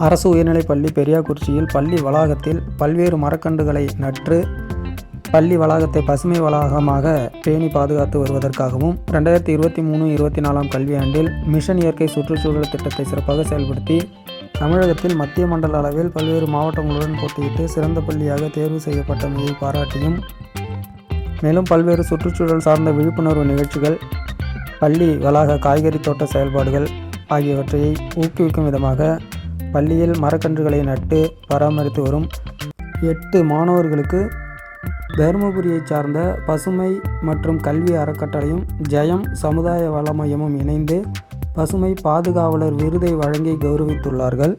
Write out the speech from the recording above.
அரசு உயர்நிலைப் பள்ளி பெரியாக்குறிச்சியில் பள்ளி வளாகத்தில் பல்வேறு மரக்கன்றுகளை நற்று பள்ளி வளாகத்தை பசுமை வளாகமாக பேணி பாதுகாத்து வருவதற்காகவும் ரெண்டாயிரத்தி இருபத்தி மூணு இருபத்தி நாலாம் கல்வியாண்டில் மிஷன் இயற்கை சுற்றுச்சூழல் திட்டத்தை சிறப்பாக செயல்படுத்தி தமிழகத்தில் மத்திய மண்டல அளவில் பல்வேறு மாவட்டங்களுடன் போட்டியிட்டு சிறந்த பள்ளியாக தேர்வு செய்யப்பட்டமையை பாராட்டியும் மேலும் பல்வேறு சுற்றுச்சூழல் சார்ந்த விழிப்புணர்வு நிகழ்ச்சிகள் பள்ளி வளாக காய்கறி தோட்ட செயல்பாடுகள் ஆகியவற்றை ஊக்குவிக்கும் விதமாக பள்ளியில் மரக்கன்றுகளை நட்டு பராமரித்து வரும் எட்டு மாணவர்களுக்கு தருமபுரியை சார்ந்த பசுமை மற்றும் கல்வி அறக்கட்டளையும் ஜெயம் சமுதாய வள மையமும் இணைந்து பசுமை பாதுகாவலர் விருதை வழங்கி கௌரவித்துள்ளார்கள்.